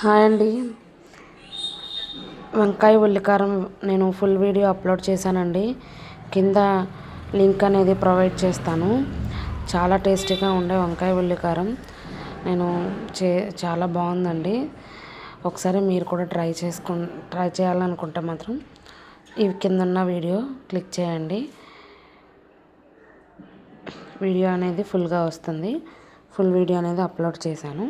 Hi అండి. వంకాయ ఉల్లికారం నేను ఫుల్ వీడియో అప్లోడ్ చేశానండి. కింద లింక్ అనేది ప్రొవైడ్ చేస్తాను. చాలా టేస్టీగా ఉండే వంకాయ ఉల్లికారం. నేను చే చాలా బాగుందండి. ఒకసారి మీరు కూడా ట్రై చేసుకు ట్రై చేయాలనుకుంటే మాత్రం ఈ కింద ఉన్న వీడియో క్లిక్ చేయండి. వీడియో అనేది ఫుల్గా వస్తుంది. ఫుల్ వీడియో అనేది అప్లోడ్ చేశాను.